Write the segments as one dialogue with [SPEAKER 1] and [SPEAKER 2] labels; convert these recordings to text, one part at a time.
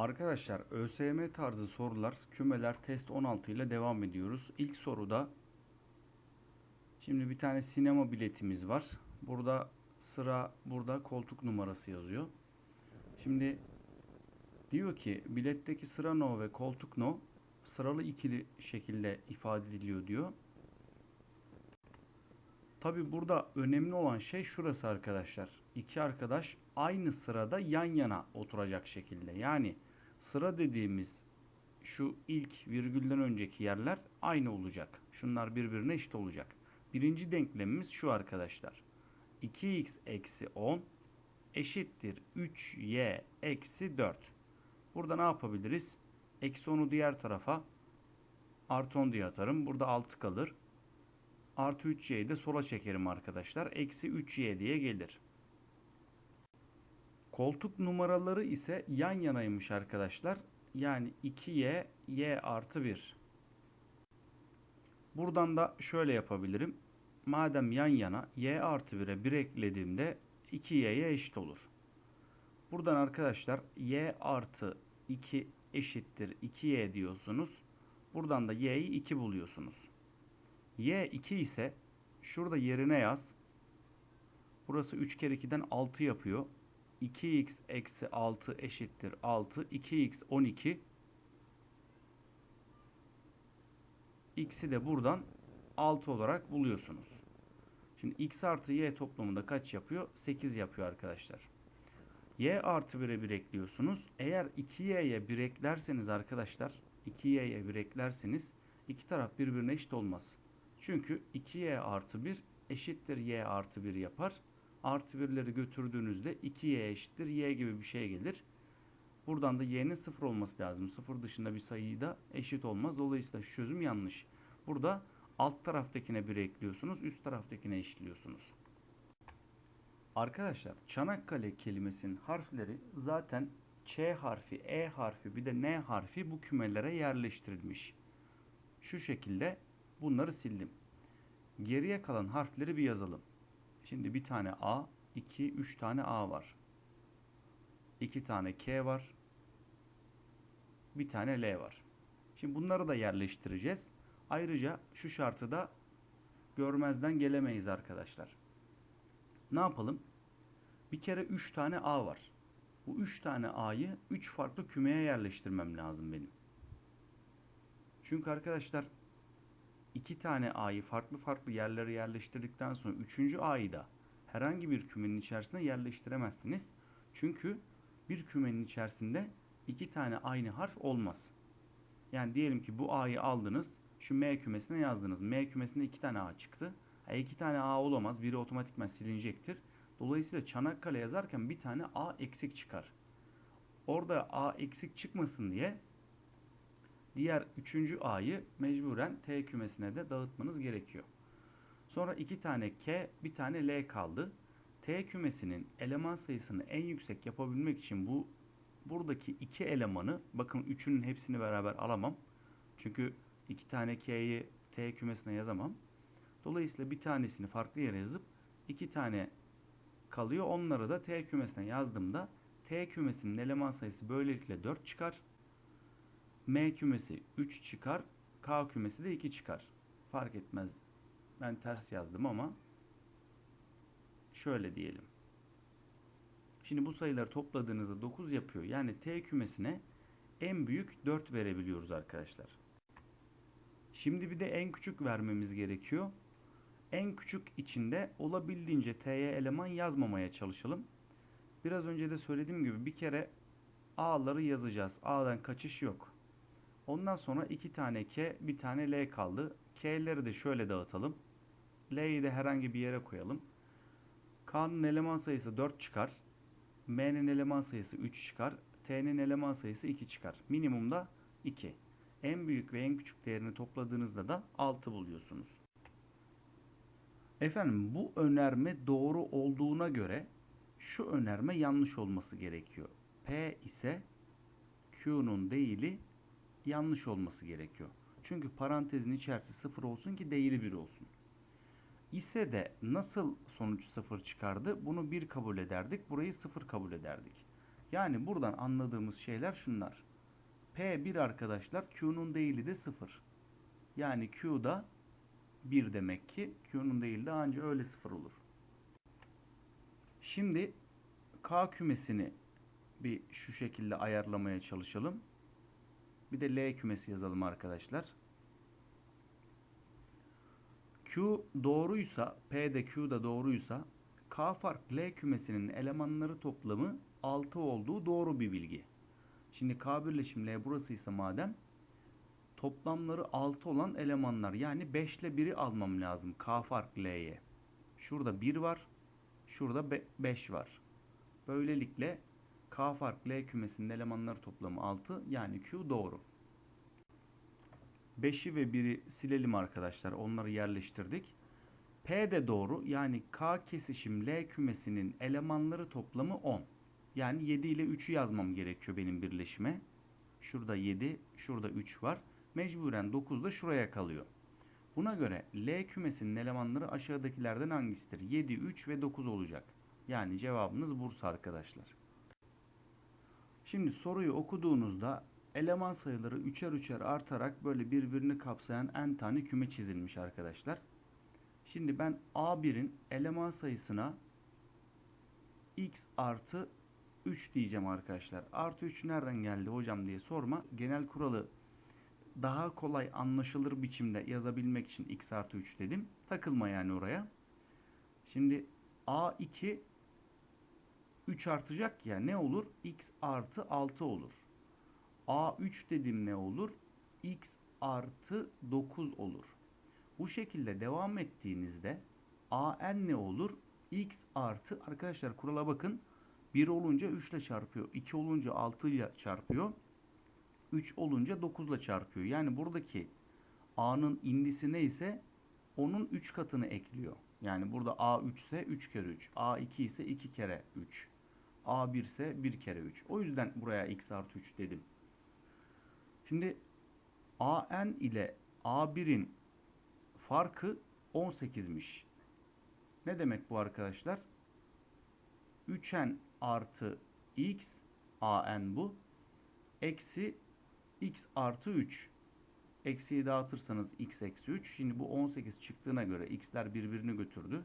[SPEAKER 1] Arkadaşlar ÖSYM tarzı sorular kümeler test 16 ile devam ediyoruz. İlk soruda şimdi bir tane sinema biletimiz var. Burada sıra burada koltuk numarası yazıyor. Şimdi diyor ki biletteki sıra no ve koltuk no sıralı ikili şekilde ifade ediliyor diyor. Tabi burada önemli olan şey şurası arkadaşlar. İki arkadaş aynı sırada yan yana oturacak şekilde. Yani sıra dediğimiz şu ilk virgülden önceki yerler aynı olacak. Şunlar birbirine eşit olacak. Birinci denklemimiz şu arkadaşlar. 2x eksi 10 eşittir 3y eksi 4. Burada ne yapabiliriz? Eksi 10'u diğer tarafa artı 10 diye atarım. Burada 6 kalır. Artı 3y'yi de sola çekerim arkadaşlar. Eksi 3y diye gelir. Koltuk numaraları ise yan yanaymış arkadaşlar. Yani 2y, y artı 1. Buradan da şöyle yapabilirim. Madem yan yana y artı 1'e 1 eklediğimde 2y'ye eşit olur. Buradan arkadaşlar y artı 2 eşittir 2y diyorsunuz. Buradan da y'yi 2 buluyorsunuz. y 2 ise şurada yerine yaz. Burası 3 kere 2'den 6 yapıyor. 2x eksi 6 eşittir 6. 2x 12. X'i de buradan 6 olarak buluyorsunuz. Şimdi x artı y toplamında kaç yapıyor? 8 yapıyor arkadaşlar. y artı 1'e 1 ekliyorsunuz. Eğer 2y'ye 1 eklerseniz arkadaşlar 2y'ye 1 eklerseniz iki taraf birbirine eşit olmaz. Çünkü 2y artı 1 eşittir y artı 1 yapar. Artı 1'leri götürdüğünüzde 2y eşittir y gibi bir şey gelir. Buradan da y'nin 0 olması lazım. 0 dışında bir sayı da eşit olmaz. Dolayısıyla çözüm yanlış. Burada alt taraftakine 1 ekliyorsunuz. Üst taraftakine eşitliyorsunuz. Arkadaşlar Çanakkale kelimesinin harfleri zaten Ç harfi, E harfi bir de N harfi bu kümelere yerleştirilmiş. Şu şekilde bunları sildim. Geriye kalan harfleri bir yazalım. Şimdi bir tane A, 2, 3 tane A var. 2 tane K var. Bir tane L var. Şimdi bunları da yerleştireceğiz. Ayrıca şu şartı da görmezden gelemeyiz arkadaşlar. Ne yapalım? Bir kere 3 tane A var. Bu 3 tane A'yı 3 farklı kümeye yerleştirmem lazım benim. Çünkü arkadaşlar 2 tane A'yı farklı farklı yerlere yerleştirdikten sonra 3. A'yı da herhangi bir kümenin içerisine yerleştiremezsiniz. Çünkü bir kümenin içerisinde iki tane aynı harf olmaz. Yani diyelim ki bu A'yı aldınız, şu M kümesine yazdınız. M kümesinde iki tane A çıktı. E iki tane A olamaz, biri otomatikman silinecektir. Dolayısıyla Çanakkale yazarken bir tane A eksik çıkar. Orada A eksik çıkmasın diye diğer üçüncü A'yı mecburen T kümesine de dağıtmanız gerekiyor. Sonra iki tane K, bir tane L kaldı. T kümesinin eleman sayısını en yüksek yapabilmek için bu buradaki iki elemanı bakın üçünün hepsini beraber alamam. Çünkü iki tane K'yi T kümesine yazamam. Dolayısıyla bir tanesini farklı yere yazıp iki tane kalıyor. Onları da T kümesine yazdığımda T kümesinin eleman sayısı böylelikle 4 çıkar. M kümesi 3 çıkar. K kümesi de 2 çıkar. Fark etmez. Ben ters yazdım ama şöyle diyelim. Şimdi bu sayıları topladığınızda 9 yapıyor. Yani T kümesine en büyük 4 verebiliyoruz arkadaşlar. Şimdi bir de en küçük vermemiz gerekiyor. En küçük içinde olabildiğince T'ye eleman yazmamaya çalışalım. Biraz önce de söylediğim gibi bir kere A'ları yazacağız. A'dan kaçış yok. Ondan sonra iki tane K, bir tane L kaldı. K'leri de şöyle dağıtalım. L'yi de herhangi bir yere koyalım. K'nın eleman sayısı 4 çıkar. M'nin eleman sayısı 3 çıkar. T'nin eleman sayısı 2 çıkar. Minimumda 2. En büyük ve en küçük değerini topladığınızda da 6 buluyorsunuz. Efendim bu önerme doğru olduğuna göre şu önerme yanlış olması gerekiyor. P ise Q'nun değili yanlış olması gerekiyor. Çünkü parantezin içerisi 0 olsun ki değili 1 olsun. İse de nasıl sonuç 0 çıkardı? Bunu 1 kabul ederdik. Burayı 0 kabul ederdik. Yani buradan anladığımız şeyler şunlar. P1 arkadaşlar Q'nun değili de 0. Yani Q'da 1 demek ki Q'nun değili de anca öyle 0 olur. Şimdi K kümesini bir şu şekilde ayarlamaya çalışalım. Bir de L kümesi yazalım arkadaşlar. Q doğruysa, P de Q da doğruysa K fark L kümesinin elemanları toplamı 6 olduğu doğru bir bilgi. Şimdi K birleşim L burasıysa madem toplamları 6 olan elemanlar yani 5 ile 1'i almam lazım K fark L'ye. Şurada 1 var. Şurada 5 var. Böylelikle K fark L kümesinin elemanları toplamı 6 yani Q doğru. 5'i ve 1'i silelim arkadaşlar. Onları yerleştirdik. P de doğru. Yani K kesişim L kümesinin elemanları toplamı 10. Yani 7 ile 3'ü yazmam gerekiyor benim birleşime. Şurada 7, şurada 3 var. Mecburen 9 da şuraya kalıyor. Buna göre L kümesinin elemanları aşağıdakilerden hangisidir? 7, 3 ve 9 olacak. Yani cevabımız Bursa arkadaşlar. Şimdi soruyu okuduğunuzda eleman sayıları üçer üçer artarak böyle birbirini kapsayan n tane küme çizilmiş arkadaşlar. Şimdi ben A1'in eleman sayısına x artı 3 diyeceğim arkadaşlar. Artı 3 nereden geldi hocam diye sorma. Genel kuralı daha kolay anlaşılır biçimde yazabilmek için x artı 3 dedim. Takılma yani oraya. Şimdi A2 3 artacak ya ne olur? x artı 6 olur. A3 dedim ne olur? x artı 9 olur. Bu şekilde devam ettiğinizde an ne olur? x artı arkadaşlar kurala bakın. 1 olunca 3 ile çarpıyor. 2 olunca 6 ile çarpıyor. 3 olunca 9 ile çarpıyor. Yani buradaki a'nın indisi neyse onun 3 katını ekliyor. Yani burada a3 ise 3 kere 3. a2 ise 2 kere 3. a1 ise 1 kere 3. O yüzden buraya x artı 3 dedim. Şimdi an ile a1'in farkı 18'miş. Ne demek bu arkadaşlar? 3n artı x an bu. Eksi x artı 3. Eksiyi dağıtırsanız x eksi 3. Şimdi bu 18 çıktığına göre x'ler birbirini götürdü.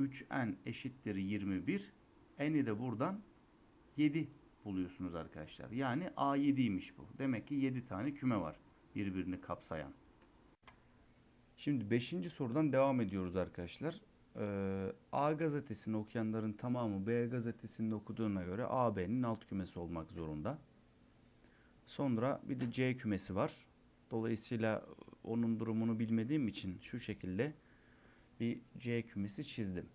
[SPEAKER 1] 3n eşittir 21. n'i de buradan 7 buluyorsunuz arkadaşlar. Yani A7'ymiş bu. Demek ki 7 tane küme var birbirini kapsayan. Şimdi 5. sorudan devam ediyoruz arkadaşlar. Ee, A gazetesini okuyanların tamamı B gazetesini okuduğuna göre AB'nin alt kümesi olmak zorunda. Sonra bir de C kümesi var. Dolayısıyla onun durumunu bilmediğim için şu şekilde bir C kümesi çizdim.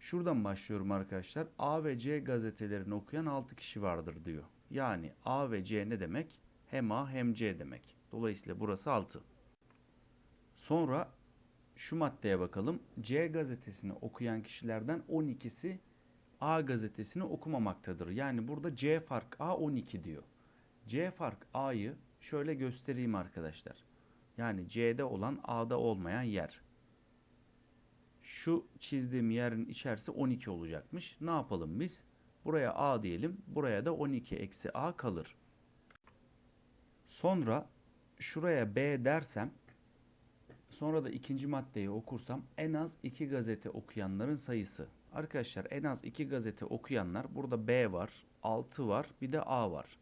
[SPEAKER 1] Şuradan başlıyorum arkadaşlar. A ve C gazetelerini okuyan 6 kişi vardır diyor. Yani A ve C ne demek? Hem A hem C demek. Dolayısıyla burası 6. Sonra şu maddeye bakalım. C gazetesini okuyan kişilerden 12'si A gazetesini okumamaktadır. Yani burada C fark A 12 diyor. C fark A'yı şöyle göstereyim arkadaşlar. Yani C'de olan A'da olmayan yer. Şu çizdiğim yerin içerisi 12 olacakmış. Ne yapalım biz? Buraya A diyelim. Buraya da 12 eksi A kalır. Sonra şuraya B dersem sonra da ikinci maddeyi okursam en az iki gazete okuyanların sayısı. Arkadaşlar en az iki gazete okuyanlar burada B var, 6 var, bir de A var.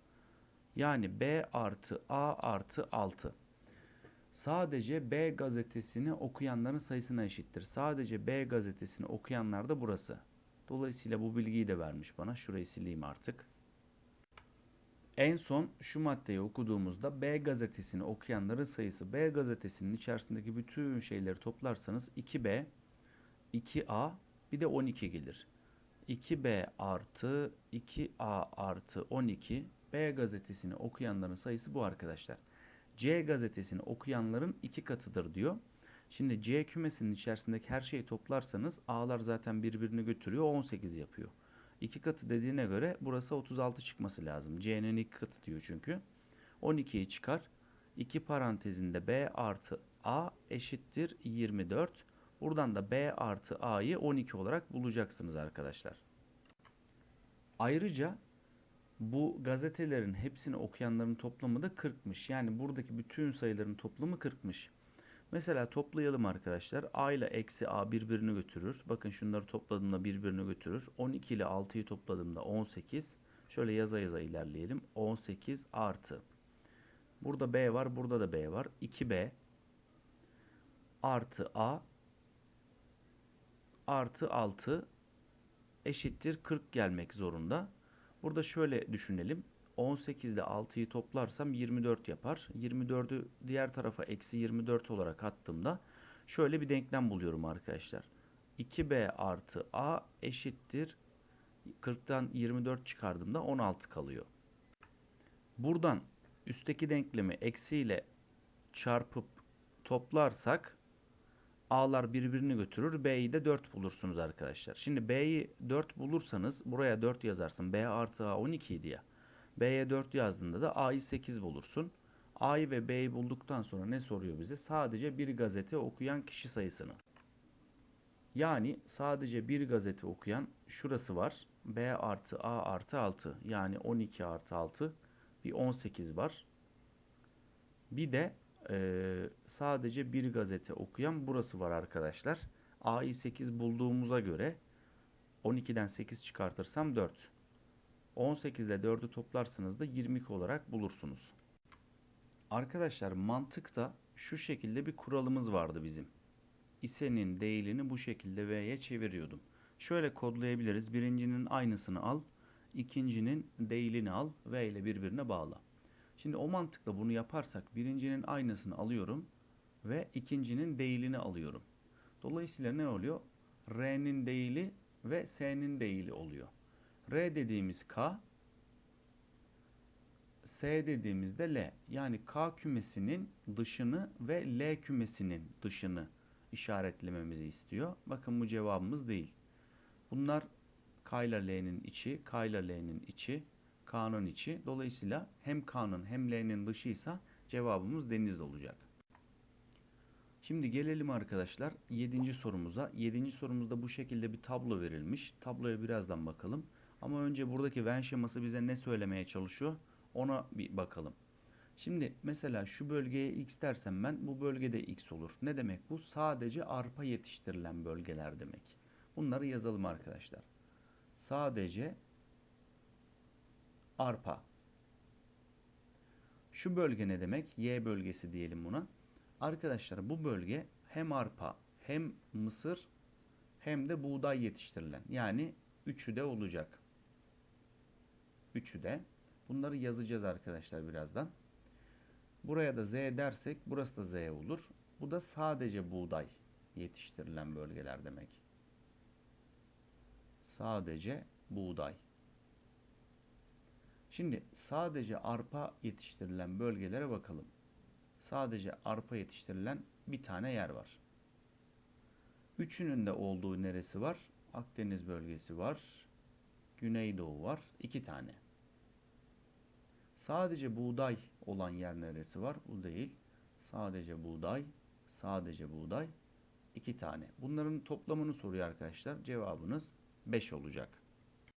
[SPEAKER 1] Yani B artı A artı 6. Sadece B gazetesini okuyanların sayısına eşittir. Sadece B gazetesini okuyanlar da burası. Dolayısıyla bu bilgiyi de vermiş bana. Şurayı sileyim artık. En son şu maddeyi okuduğumuzda B gazetesini okuyanların sayısı B gazetesinin içerisindeki bütün şeyleri toplarsanız 2B, 2A bir de 12 gelir. 2B artı 2A artı 12 B gazetesini okuyanların sayısı bu arkadaşlar. C gazetesini okuyanların iki katıdır diyor. Şimdi C kümesinin içerisindeki her şeyi toplarsanız A'lar zaten birbirini götürüyor 18 yapıyor. İki katı dediğine göre burası 36 çıkması lazım. C'nin iki katı diyor çünkü. 12'yi çıkar. 2 parantezinde B artı A eşittir 24. Buradan da B artı A'yı 12 olarak bulacaksınız arkadaşlar. Ayrıca bu gazetelerin hepsini okuyanların toplamı da 40'mış. Yani buradaki bütün sayıların toplamı 40'mış. Mesela toplayalım arkadaşlar. A ile eksi A birbirini götürür. Bakın şunları topladığımda birbirini götürür. 12 ile 6'yı topladığımda 18. Şöyle yaza yaza ilerleyelim. 18 artı. Burada B var, burada da B var. 2B artı A artı 6 eşittir 40 gelmek zorunda. Burada şöyle düşünelim. 18 ile 6'yı toplarsam 24 yapar. 24'ü diğer tarafa eksi 24 olarak attığımda şöyle bir denklem buluyorum arkadaşlar. 2b artı a eşittir 40'tan 24 çıkardığımda 16 kalıyor. Buradan üstteki denklemi eksiyle çarpıp toplarsak A'lar birbirini götürür. B'yi de 4 bulursunuz arkadaşlar. Şimdi B'yi 4 bulursanız buraya 4 yazarsın. B artı A 12 idi ya. B'ye 4 yazdığında da A'yı 8 bulursun. A'yı ve B'yi bulduktan sonra ne soruyor bize? Sadece bir gazete okuyan kişi sayısını. Yani sadece bir gazete okuyan şurası var. B artı A artı 6. Yani 12 artı 6. Bir 18 var. Bir de eee, sadece bir gazete okuyan burası var arkadaşlar. A'yı 8 bulduğumuza göre 12'den 8 çıkartırsam 4. 18 ile 4'ü toplarsanız da 22 olarak bulursunuz. Arkadaşlar mantıkta şu şekilde bir kuralımız vardı bizim. İse'nin değilini bu şekilde V'ye çeviriyordum. Şöyle kodlayabiliriz. Birincinin aynısını al. ikincinin değilini al. V ile birbirine bağla. Şimdi o mantıkla bunu yaparsak birincinin aynısını alıyorum ve ikincinin değilini alıyorum. Dolayısıyla ne oluyor? R'nin değili ve S'nin değili oluyor. R dediğimiz K, S dediğimizde L. Yani K kümesinin dışını ve L kümesinin dışını işaretlememizi istiyor. Bakın bu cevabımız değil. Bunlar K ile L'nin içi, K ile L'nin içi, K'nın içi. Dolayısıyla hem K'nın hem L'nin dışıysa cevabımız denizde olacak. Şimdi gelelim arkadaşlar 7. sorumuza. 7. sorumuzda bu şekilde bir tablo verilmiş. Tabloya birazdan bakalım. Ama önce buradaki Venn şeması bize ne söylemeye çalışıyor? Ona bir bakalım. Şimdi mesela şu bölgeye x dersem ben bu bölgede x olur. Ne demek bu? Sadece arpa yetiştirilen bölgeler demek. Bunları yazalım arkadaşlar. Sadece arpa. Şu bölge ne demek? Y bölgesi diyelim buna. Arkadaşlar bu bölge hem arpa hem mısır hem de buğday yetiştirilen. Yani üçü de olacak. Üçü de. Bunları yazacağız arkadaşlar birazdan. Buraya da Z dersek burası da Z olur. Bu da sadece buğday yetiştirilen bölgeler demek. Sadece buğday. Şimdi sadece arpa yetiştirilen bölgelere bakalım. Sadece arpa yetiştirilen bir tane yer var. Üçünün de olduğu neresi var? Akdeniz bölgesi var. Güneydoğu var. iki tane. Sadece buğday olan yer neresi var? Bu değil. Sadece buğday, sadece buğday iki tane. Bunların toplamını soruyor arkadaşlar. Cevabınız 5 olacak.